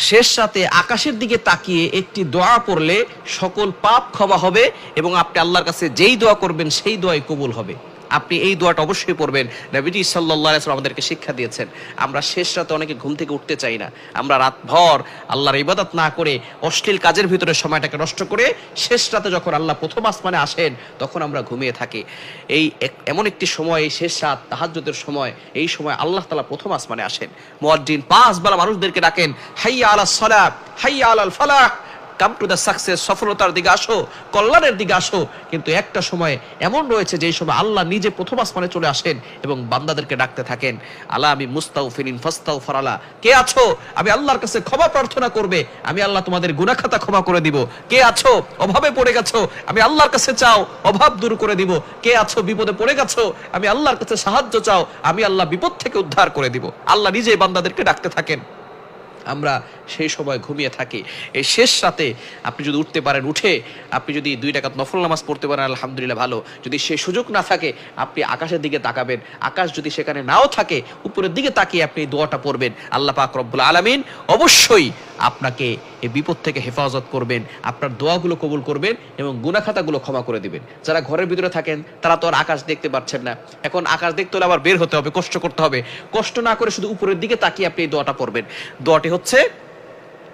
শেষ সাথে আকাশের দিকে তাকিয়ে একটি দোয়া পড়লে সকল পাপ ক্ষমা হবে এবং আপনি আল্লাহর কাছে যেই দোয়া করবেন সেই দোয়াই কবুল হবে। আপনি এই দোয়াটা অবশ্যই পড়বেন। নবীজি সাল্লাহ আলাইহি আমাদেরকে শিক্ষা দিয়েছেন, আমরা শেষ রাতে অনেকে ঘুম থেকে উঠতে চাই না। আমরা রাতভর আল্লাহর ইবাদত না করে অশ্লীল কাজের ভিতরে সময়টাকে নষ্ট করে শেষ রাতে যখন আল্লাহ প্রথম আসমানে আসেন, তখন আমরা ঘুমিয়ে থাকি। এই এমন একটি সময়, এই শেষ রাত, তাহাজ্জুদের সময়, এই সময় আল্লাহ তালা প্রথম আসমানে আসেন। মুয়াজ্জিন পাঁচ বেলা মানুষদেরকে ডাকেন, হাইয়া আলা সালাত, হাইয়া আলাল ফালাহ কাম টু দ্য সাকসেস সফলতার দিকে আসো, কল্যাণের দিকে আসো। কিন্তু একটা সময় এমন রয়েছে যেই সময় আল্লাহ নিজে প্রথম আসমানে চলে আসেন এবং বান্দাদেরকে ডাকতে থাকেন। আল্লাহ আমি মুস্তাউ ফিরিন ফাস্তাউ ফারালা কে আছো? আমি আল্লাহর কাছে ক্ষমা প্রার্থনা করবে। আমি আল্লাহ তোমাদের গুনাখাতা ক্ষমা করে দিব। কে আছো? অভাবে পড়ে গেছো। আমি আল্লাহর কাছে চাও, অভাব দূর করে দিব। কে আছো? বিপদে পড়ে গেছো। আমি আল্লাহর কাছে সাহায্য চাও। আমি আল্লাহ বিপদ থেকে উদ্ধার করে দিব। আল্লাহ নিজেই বান্দাদেরকে ডাকতে থাকেন। আমরা সেই সময় ঘুমিয়ে থাকি। এই শেষ রাতে আপনি যদি উঠতে পারেন, উঠে আপনি যদি দুই টাকা নফল নামাজ পড়তে পারেন, আলহামদুলিল্লাহ ভালো। যদি সে সুযোগ না থাকে, আপনি আকাশের দিকে তাকাবেন। আকাশ যদি সেখানে নাও থাকে, উপরের দিকে তাকিয়ে আপনি দোয়াটা পড়বেন। আল্লাহ পাক রব্বুল আলামিন অবশ্যই আপনাকে এই বিপদ থেকে হেফাজত করবেন। আপনার দোয়াগুলো কবুল করবেন এবং গুনাখাতাগুলো ক্ষমা করে দিবেন। যারা ঘরের ভিতরে থাকেন, তারা তো আর আকাশ দেখতে পাচ্ছেন না। এখন আকাশ দেখতে হলে আবার বের হতে হবে, কষ্ট করতে হবে। কষ্ট না করে শুধু উপরের দিকে তাকিয়ে আপনি এই দোয়াটা পড়বেন। দোয়াটি হচ্ছে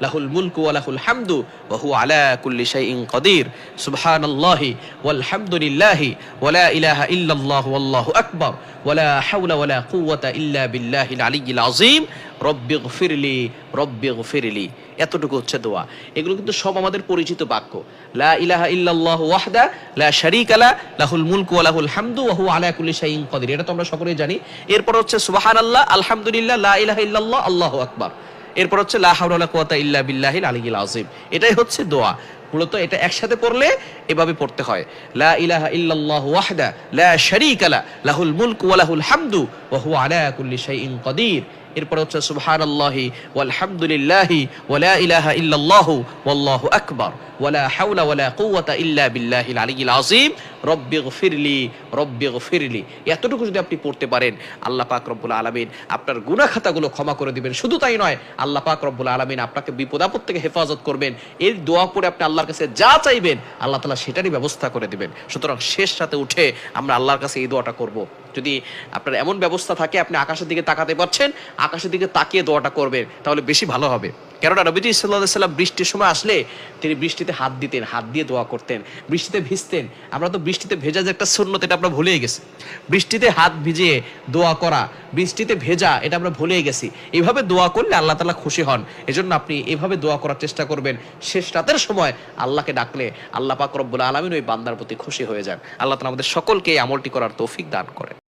লাহুল মুলকু ওয়া লাহুল হামদু হুয়া আলা কুল্লি শাইইন কাদির। সুবহানাল্লাহি ওয়াল হামদুলিল্লাহি ওয়া লা ইলাহা ইল্লাল্লাহু ওয়াল্লাহু আকবার ওয়া লা হাওলা ওয়া লা কুওয়াতা ইল্লা বিল্লাহিল আলিয়্যিল আযীম। রব্বিগফিরলি রব্বিগফিরলি এতটুকু হচ্ছে দোয়া। এগুলো কিন্তু সব আমাদের পরিচিত বাক্য। লা ইলাহা ইল্লাল্লাহু ওয়াহদা, লা শারীকা লা, লাহুল মুলকু ওয়া হামদু ওয়া হুয়া আলা কুল্লি শাইইন কাদির। এটা তো আমরা সকলেই জানি। এরপর হচ্ছে সুবহানাল্লাহ, আলহামদুলিল্লাহ, লা ইলাহা ইল্লাল্লাহ, আল্লাহু আকবার। এরপর হচ্ছে লা হাওলা ওয়ালা ইল্লা বিল্লাহিল আলিয়্যিল আজিম এটাই হচ্ছে দোয়া। মূলত এটা একসাথে পড়লে এভাবে পড়তে হয়। লা ইলাহা ইল্লাল্লাহু ওয়াহদা, লা শারীকা লাহুল মুলকু ওয়া লাহুল হামদু ওয়া হুয়া আলা কুল্লি শাইইন এরপর হচ্ছে এতটুকু যদি আপনি পড়তে পারেন, আল্লাহ পাক রব্বুল আলামিন আপনার গুনাহ খাতাগুলো ক্ষমা করে দিবেন। শুধু তাই নয়, আল্লাহ পাক রব্বুল আলামিন আপনাকে বিপদ আপদ থেকে হেফাজত করবেন। এর দোয়া পড়ে আপনি আল্লাহর কাছে যা চাইবেন, আল্লাহ তাআলা সেটারই ব্যবস্থা করে দিবেন। সুতরাং শেষ সাথে উঠে আমরা আল্লাহর কাছে এই দোয়াটা করব। যদি আপনার এমন ব্যবস্থা থাকে, আপনি আকাশের দিকে তাকাতে পারছেন, আকাশের দিকে তাকিয়ে দোয়াটা করবেন, তাহলে বেশি ভালো হবে। কেননা নবীজি সাল্লাহ সাল্লাম বৃষ্টির সময় আসলে তিনি বৃষ্টিতে হাত দিতেন, হাত দিয়ে দোয়া করতেন, বৃষ্টিতে ভিজতেন। আমরা তো বৃষ্টিতে ভেজা যে একটা শূন্যত এটা আমরা ভুলেই গেছি। বৃষ্টিতে হাত ভিজিয়ে দোয়া করা, বৃষ্টিতে ভেজা, এটা আমরা ভুলেই গেছি। এভাবে দোয়া করলে আল্লাহ তালা খুশি হন। এজন্য আপনি এভাবে দোয়া করার চেষ্টা করবেন। শেষ রাতের সময় আল্লাহকে ডাকলে আল্লাহ পাক রব্বুল আলমিন ওই বান্দার প্রতি খুশি হয়ে যান। আল্লাহ তালা আমাদের সকলকে এই আমলটি করার তৌফিক দান করেন।